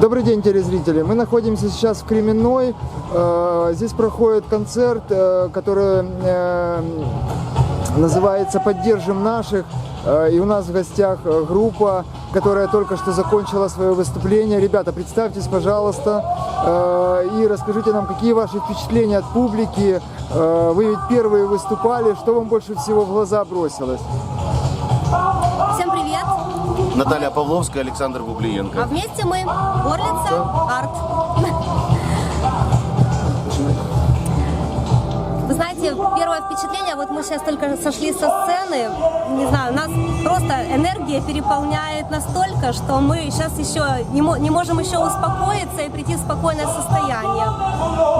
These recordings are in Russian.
Добрый день, телезрители. Мы находимся сейчас в Кременной. Э, Здесь проходит концерт, э, который э, называется «Поддержим наших». И у нас в гостях группа, которая только что закончила свое выступление. Ребята, представьтесь, пожалуйста, и расскажите нам, какие ваши впечатления от публики. Вы ведь первые выступали. Что вам больше всего в глаза бросилось? Наталья Павловская, Александр А Бублиенко. вместе мы Горлица Арт. Вы знаете, первое впечатление, вот мы сейчас только сошли со сцены, не знаю, нас просто энергия переполняет настолько, что мы сейчас еще не, не можем еще успокоиться и прийти в спокойное состояние.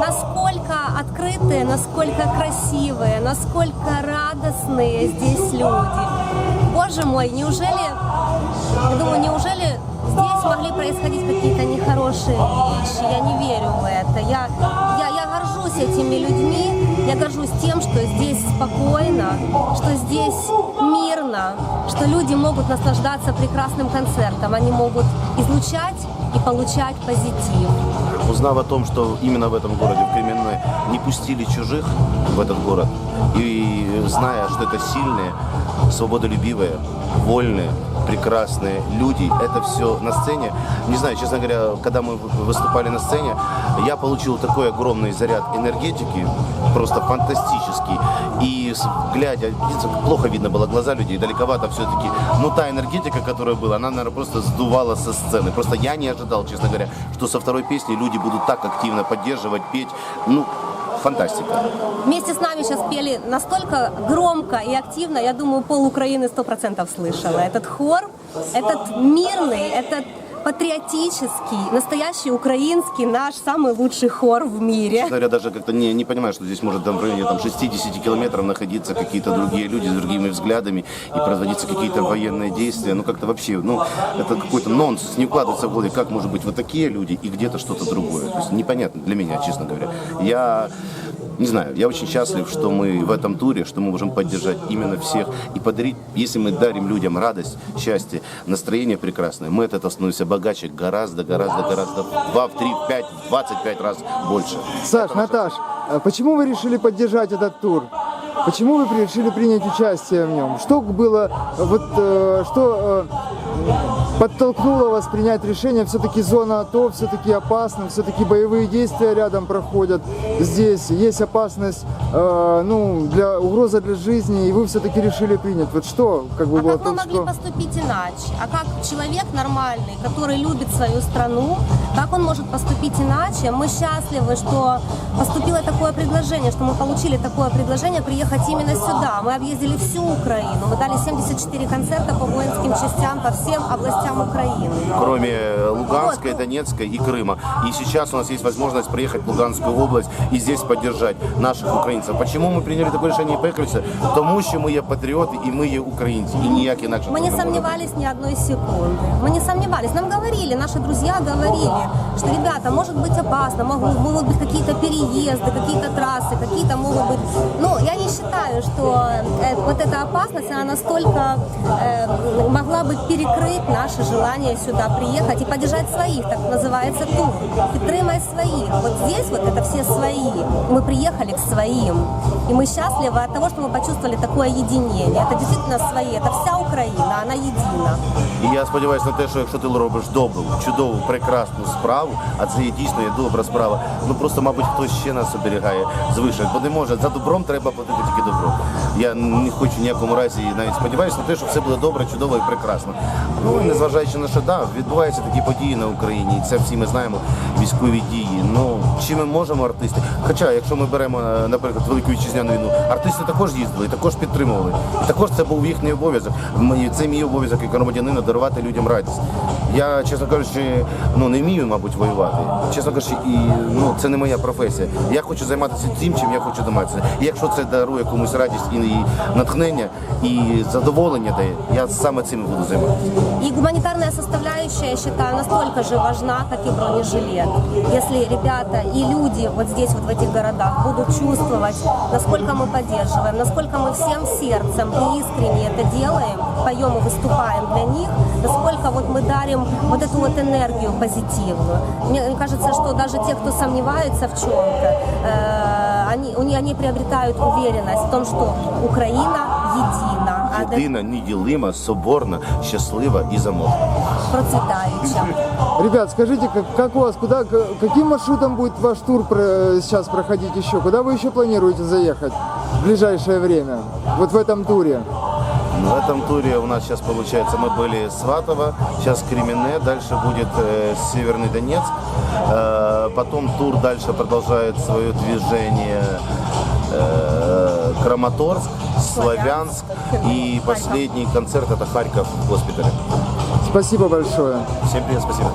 Насколько открытые, насколько красивые, насколько радостные здесь люди. Боже мой, неужели я думаю, неужели здесь могли происходить какие-то нехорошие вещи? Я не верю в это. Я, я, я горжусь этими людьми, я горжусь тем, что здесь спокойно, что здесь мирно, что люди могут наслаждаться прекрасным концертом, они могут излучать и получать позитив. Узнав о том, что именно в этом городе, в Кременной, не пустили чужих в этот город, и зная, что это сильные, свободолюбивые, вольные, прекрасные люди, это все на сцене. Не знаю, честно говоря, когда мы выступали на сцене, я получил такой огромный заряд энергетики, просто фантастический. И глядя, плохо видно было глаза людей, далековато все-таки. Но та энергетика, которая была, она, наверное, просто сдувала со сцены. Просто я не ожидал, честно говоря, что со второй песни люди будут так активно поддерживать, петь. Ну, фантастика. Вместе с нами сейчас пели настолько громко и активно, я думаю, пол Украины сто процентов слышала. Этот хор, этот мирный, этот патриотический, настоящий украинский, наш самый лучший хор в мире. Честно говоря, даже как-то не, не понимаю, что здесь может там, в районе там, 60 километров находиться какие-то другие люди с другими взглядами и производиться какие-то военные действия. Ну, как-то вообще, ну, это какой-то нонсенс. Не укладывается в голове, как может быть вот такие люди и где-то что-то другое. То есть непонятно для меня, честно говоря. Я не знаю, я очень счастлив, что мы в этом туре, что мы можем поддержать именно всех и подарить, если мы дарим людям радость, счастье, настроение прекрасное, мы от этого становимся богаче гораздо, гораздо, гораздо в 2, в 3, в 5, в 25 раз больше. Саш, Наташ, а почему вы решили поддержать этот тур? Почему вы решили принять участие в нем? Что было, вот, э, что э, подтолкнуло вас принять решение? Все-таки зона АТО, все-таки опасно, все-таки боевые действия рядом проходят. Здесь есть опасность, э, ну, для угроза для жизни, и вы все-таки решили принять. Вот что, как бы А было как мы могли поступить иначе? А как человек нормальный, который любит свою страну, как он может поступить иначе? Мы счастливы, что поступило такое предложение, что мы получили такое предложение приехать именно сюда. Мы объездили всю Украину, мы дали 74 концерта по воинским частям по всем областям Украины. кроме Луганской, Вот. Донецкой и Крыма. И сейчас у нас есть возможность приехать в Луганскую область и здесь поддержать наших українців. Почему мы приняли такое решение и поехали сюда? Тому що ми є патріоти і ми є українці, і ніяк інакше. Мы не не може бути. сомневались ни одной секунды. Мы не сомневались. Нам говорили, наши друзья говорили, что, ребята, может быть опасно, могут, могут быть какие-то переезды, какие-то трассы, какие-то могут быть... Ну, я не считаю, что э, вот эта опасность, она настолько э, могла бы перекрыть наше желание сюда приехать и поддержать своих, так называется тур. Підтримай своих. Вот здесь вот это все свои. Мы приехали к своим. И мы счастливы от того, что мы почувствовали такое единение. Это действительно свои, это вся Украина, она едина. І я сподіваюся на те, що якщо ти робиш добру, чудову, прекрасну справу, а це є дійсно є добра справа, ну просто, мабуть, хтось ще нас оберігає звише, бо не може. За добром треба платити тільки добро. Я не хочу в ніякому разі навіть сподіваюся на те, що все буде добре, чудово і прекрасно. Ну незважаючи на що, да, відбуваються такі події на Україні, і це всі ми знаємо, військові дії. Ну чи ми можемо артисти? Хоча, якщо ми беремо, е, наприклад, велику вітчизняну війну, артисти також їздили, також підтримували. Також це був їхній обов'язок. Це мій обов'язок як громадянина дарувати людям радість. Я, чесно кажучи, ну не вмію, мабуть, воювати. Чесно кажучи, і ну це не моя професія. Я хочу займатися тим, чим я хочу займатися. І якщо це дарує комусь радість і, і натхнення, і задоволення дає, я саме цим і буду займатися. И гуманитарная составляющая, я считаю, настолько же важна, как и бронежилет. Если ребята и люди вот здесь, вот в этих городах, будут чувствовать, насколько мы поддерживаем, насколько мы всем сердцем и искренне это делаем, поем и выступаем для них, насколько вот мы дарим вот эту вот энергию позитивную. Мне кажется, что даже те, кто сомневается в чем-то, э, они, они, они приобретают уверенность в том, что Украина едина, а де- Єдина, неділима, соборна, щаслива і заможна. процветающая. Ребят, скажите, как, как у вас, куда, к- каким маршрутом будет ваш тур про- сейчас проходить еще? Куда вы еще планируете заехать в ближайшее время? Вот в этом туре. В этом туре у нас сейчас получается, мы были Сватово, сейчас Кремене, дальше будет э, Северный Донецк, Э, потом тур дальше продолжает свое движение э, Краматорск, Славянск и последний концерт это Харьков в госпитале. Спасибо большое. Всем привет, спасибо.